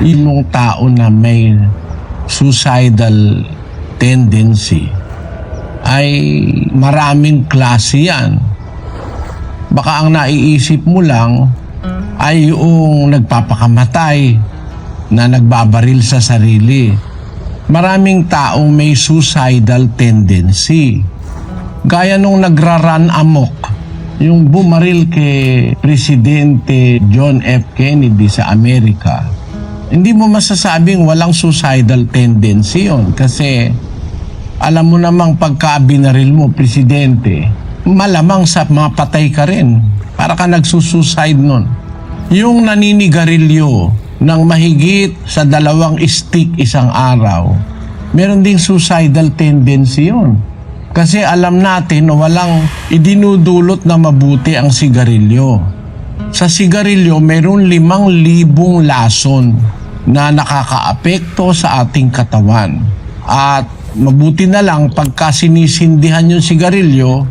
yung tao na may suicidal tendency ay maraming klase yan. Baka ang naiisip mo lang ay yung nagpapakamatay na nagbabaril sa sarili. Maraming taong may suicidal tendency. Gaya nung nagraran amok, yung bumaril kay Presidente John F. Kennedy sa Amerika. Hindi mo masasabing walang suicidal tendency yon kasi alam mo namang pagka binaril mo, Presidente, malamang sa mapatay ka rin. Para ka nagsusuicide nun. Yung naninigarilyo ng mahigit sa dalawang stick isang araw, meron ding suicidal tendency yun. Kasi alam natin na walang idinudulot na mabuti ang sigarilyo. Sa sigarilyo, meron limang libong lason na nakakaapekto sa ating katawan. At mabuti na lang pagka sinisindihan yung sigarilyo,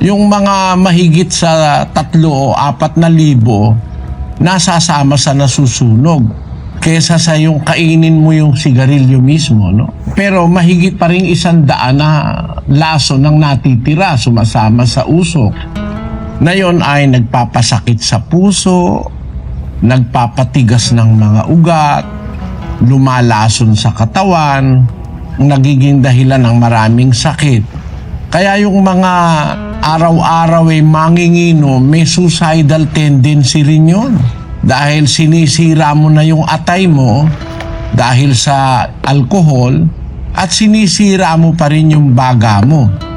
yung mga mahigit sa tatlo o apat na libo nasasama sa nasusunog kesa sa yung kainin mo yung sigarilyo mismo, no? Pero mahigit pa rin isang daan na laso ng natitira sumasama sa usok. Na yon ay nagpapasakit sa puso, nagpapatigas ng mga ugat, lumalason sa katawan, nagiging dahilan ng maraming sakit. Kaya yung mga araw-araw ay mangingino, may suicidal tendency rin yun. Dahil sinisira mo na yung atay mo dahil sa alkohol at sinisira mo pa rin yung baga mo.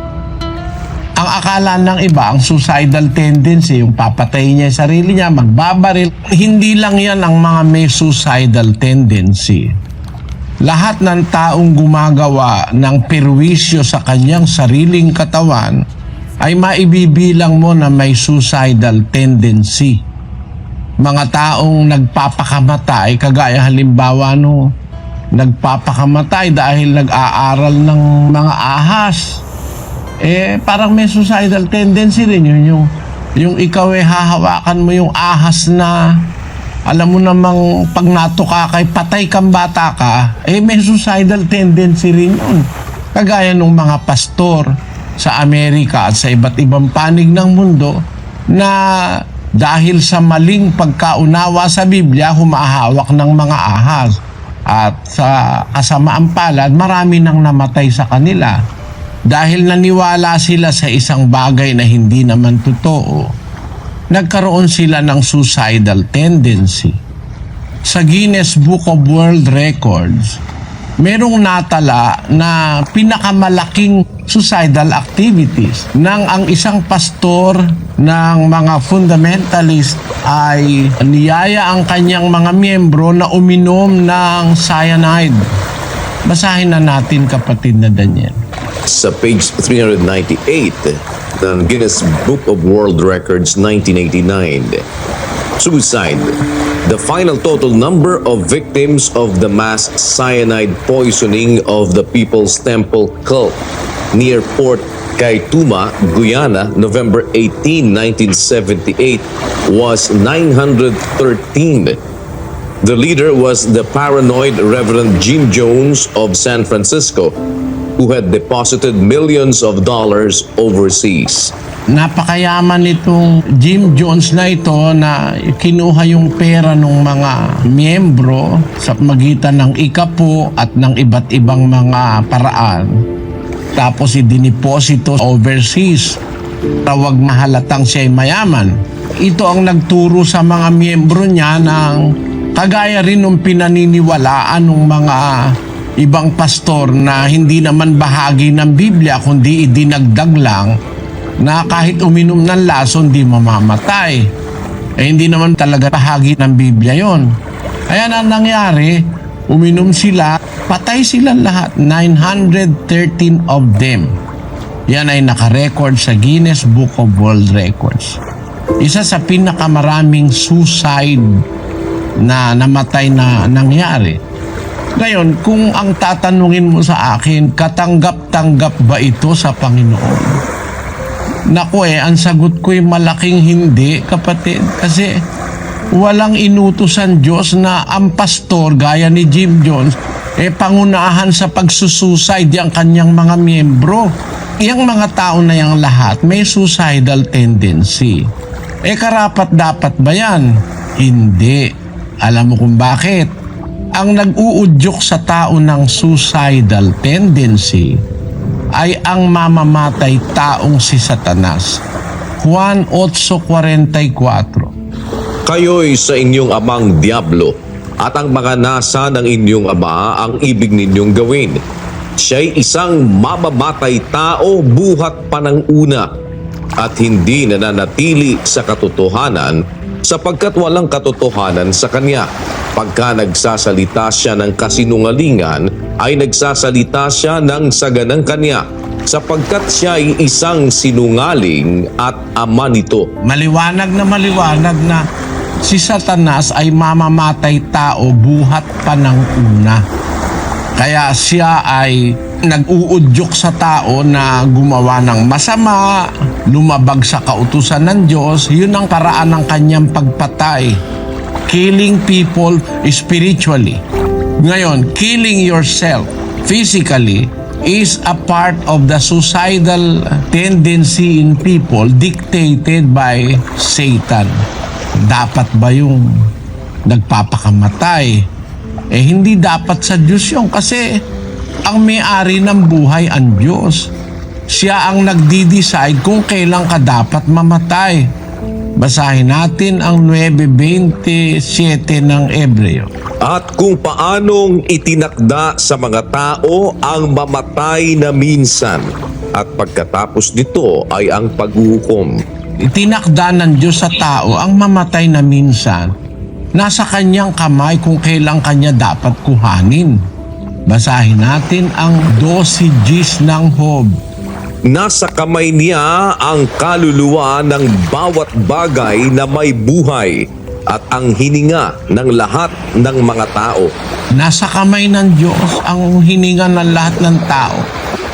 Akala ng iba, ang suicidal tendency, yung papatay niya yung sarili niya, magbabaril, hindi lang yan ang mga may suicidal tendency. Lahat ng taong gumagawa ng perwisyo sa kanyang sariling katawan ay maibibilang mo na may suicidal tendency. Mga taong nagpapakamatay, kagaya halimbawa no, nagpapakamatay dahil nag-aaral ng mga ahas. Eh, parang may suicidal tendency rin yun. Yung, yung ikaw ay hahawakan mo yung ahas na alam mo namang pag natuka kay patay kang bata ka, eh may suicidal tendency rin yun. Kagaya ng mga pastor sa Amerika at sa iba't ibang panig ng mundo na dahil sa maling pagkaunawa sa Biblia, humahawak ng mga ahas. At sa kasamaan palad, marami nang namatay sa kanila. Dahil naniwala sila sa isang bagay na hindi naman totoo, nagkaroon sila ng suicidal tendency. Sa Guinness Book of World Records, merong natala na pinakamalaking suicidal activities nang ang isang pastor ng mga fundamentalist ay niyaya ang kanyang mga miyembro na uminom ng cyanide. Basahin na natin kapatid na Daniel. Sa page 398 ng Guinness Book of World Records 1989. Suicide. The final total number of victims of the mass cyanide poisoning of the People's Temple cult near Port Kaituma, Guyana, November 18, 1978 was 913. The leader was the paranoid Reverend Jim Jones of San Francisco, who had deposited millions of dollars overseas. Napakayaman nitong Jim Jones na ito na kinuha yung pera ng mga miyembro sa magitan ng ikapo at ng iba't ibang mga paraan. Tapos idiniposito overseas. Tawag mahalatang siya'y mayaman. Ito ang nagturo sa mga miyembro niya ng kagaya rin ng pinaniniwalaan ng mga ibang pastor na hindi naman bahagi ng Biblia kundi idinagdag lang na kahit uminom ng laso hindi mamamatay. Eh hindi naman talaga bahagi ng Biblia yon. Kaya na nangyari, uminom sila, patay silang lahat, 913 of them. Yan ay nakarecord sa Guinness Book of World Records. Isa sa pinakamaraming suicide na namatay na nangyari. Ngayon, kung ang tatanungin mo sa akin, katanggap-tanggap ba ito sa Panginoon? Naku eh, ang sagot ko ay malaking hindi, kapatid. Kasi walang inutusan Diyos na ang pastor gaya ni Jim Jones eh pangunahan sa pagsusuicide yung kanyang mga miyembro. Yung mga tao na yung lahat may suicidal tendency. Eh karapat dapat ba yan? Hindi. Alam mo kung bakit? Ang nag-uudyok sa tao ng suicidal tendency ay ang mamamatay taong si Satanas. Juan 8.44 Kayo'y sa inyong amang Diablo at ang mga nasa ng inyong ama ang ibig ninyong gawin. Siya'y isang mamamatay tao buhat pa ng una at hindi nananatili sa katotohanan sapagkat walang katotohanan sa kanya. Pagka nagsasalita siya ng kasinungalingan ay nagsasalita siya ng saganang kanya sapagkat siya ay isang sinungaling at ama nito. Maliwanag na maliwanag na si Satanas ay mamamatay tao buhat pa ng una. Kaya siya ay nag-uudyok sa tao na gumawa ng masama, lumabag sa kautusan ng Diyos, yun ang paraan ng kanyang pagpatay. Killing people spiritually. Ngayon, killing yourself physically is a part of the suicidal tendency in people dictated by Satan. Dapat ba yung nagpapakamatay? Eh hindi dapat sa Diyos yun kasi ang may-ari ng buhay ang Diyos. Siya ang nagdi-decide kung kailan ka dapat mamatay. Basahin natin ang 9.27 ng Ebreo. At kung paanong itinakda sa mga tao ang mamatay na minsan at pagkatapos nito ay ang paghukom. Itinakda ng Diyos sa tao ang mamatay na minsan. Nasa kanyang kamay kung kailan kanya dapat kuhanin. Basahin natin ang 12 Gs ng Hob. Nasa kamay niya ang kaluluwa ng bawat bagay na may buhay at ang hininga ng lahat ng mga tao. Nasa kamay ng Diyos ang hininga ng lahat ng tao.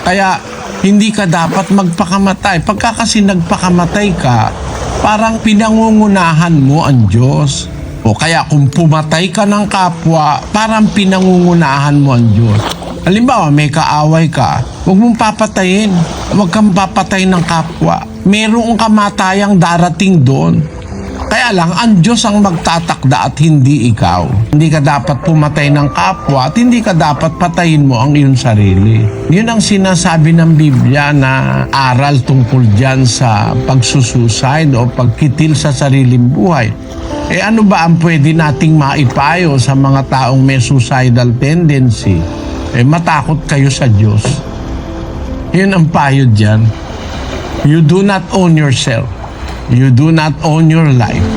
Kaya hindi ka dapat magpakamatay. Pagka kasi nagpakamatay ka, parang pinangungunahan mo ang Diyos. O kaya kung pumatay ka ng kapwa, parang pinangungunahan mo ang Diyos. Halimbawa, may kaaway ka, huwag mong papatayin. Huwag kang papatay ng kapwa. Merong kamatayang darating doon. Kaya lang, ang Diyos ang magtatakda at hindi ikaw. Hindi ka dapat pumatay ng kapwa at hindi ka dapat patayin mo ang iyong sarili. Yun ang sinasabi ng Biblia na aral tungkol dyan sa pagsusuicide o pagkitil sa sariling buhay. Eh ano ba ang pwede nating maipayo sa mga taong may suicidal tendency? Eh matakot kayo sa Diyos. Yun ang payo dyan. You do not own yourself. You do not own your life.